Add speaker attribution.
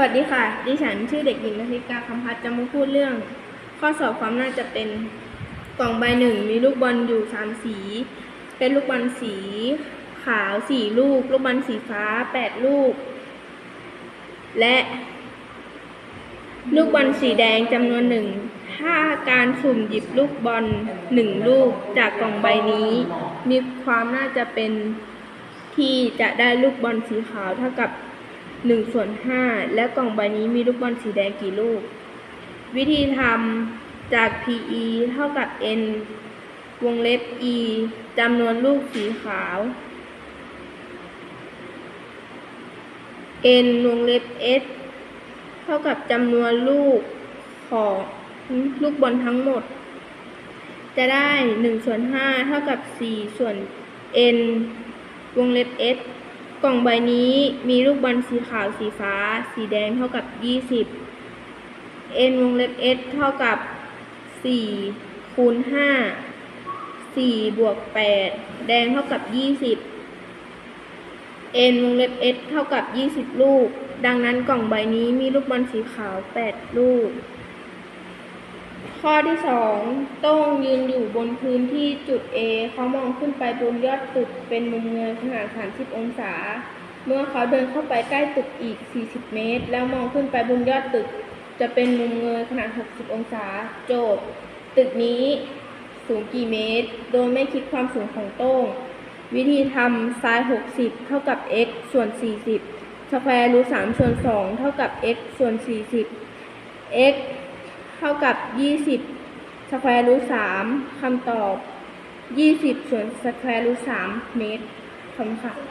Speaker 1: วัสดีค่ะ ดิฉันชื่อเด็กหญิงนาฬิกาคำพัฒน์จะมาพูดเรื่อง ข้อสอบความน่าจะเป็นกล่องใบหนึ่งมีลูกบอลอยู่สามสี เป็นลูกบอลสี ขาวสี่ลูก ลูกบอลสีฟ้าแปดลูก และ ลูกบอลสีแดงจำนวนหนึ่ง ถ้าการสุ่มหยิบลูกบอลหนึ่งลูกจากกล่องใบนี้ มีความน่าจะเป็นที่จะได้ลูกบอลสีขาวเท่ากับ 1ส่วน5และกล่องใบนี้มีลูกบอลสีแดงกี่ลูก วิธีทำจาก PE เท่ากับ N วงเล็บ E จำนวนลูกสีขาว N วงเล็บ S เท่ากับจำนวนลูกของลูกบอลทั้งหมด จะได้1ส่วน5เท่ากับ4ส่วน n วงเล็บ s กล่องใบนี้มีลูกบอลสีขาวสีฟ้า สีแดงเท่ากับ 20 n วงเล็บ s เท่ากับ 4 คูณ 5 4 บวก 8 แดงเท่ากับ 20 n วงเล็บ s เท่ากับ 20 ลูก ดังนั้นกล่องใบนี้มีลูกบอลสีขาว 8 ลูก ข้อที่สองโต้งยืนอยู่บนพื้นที่จุด A เขามองขึ้นไปบนยอดตึกเป็นมุมเงยขนาด 30 องศา เมื่อเขาเดินเข้าไปใกล้ตึกอีก 40 เมตร แล้วมองขึ้นไปบนยอดตึก จะเป็นมุมเงยขนาด 60 องศา โจทย์ ตึกนี้สูงกี่เมตร โดยไม่คิดความสูงของโต้ง วิธีทำ sin 60 เท่ากับ x ส่วน 40 สแควร์รูท3ส่วน 2 เท่ากับ x ส่วน 40 x เท่ากับ 20สแควร์รูท3คำตอบ 20 ส่วนสแควร์รูท3เมตรคำค่ะ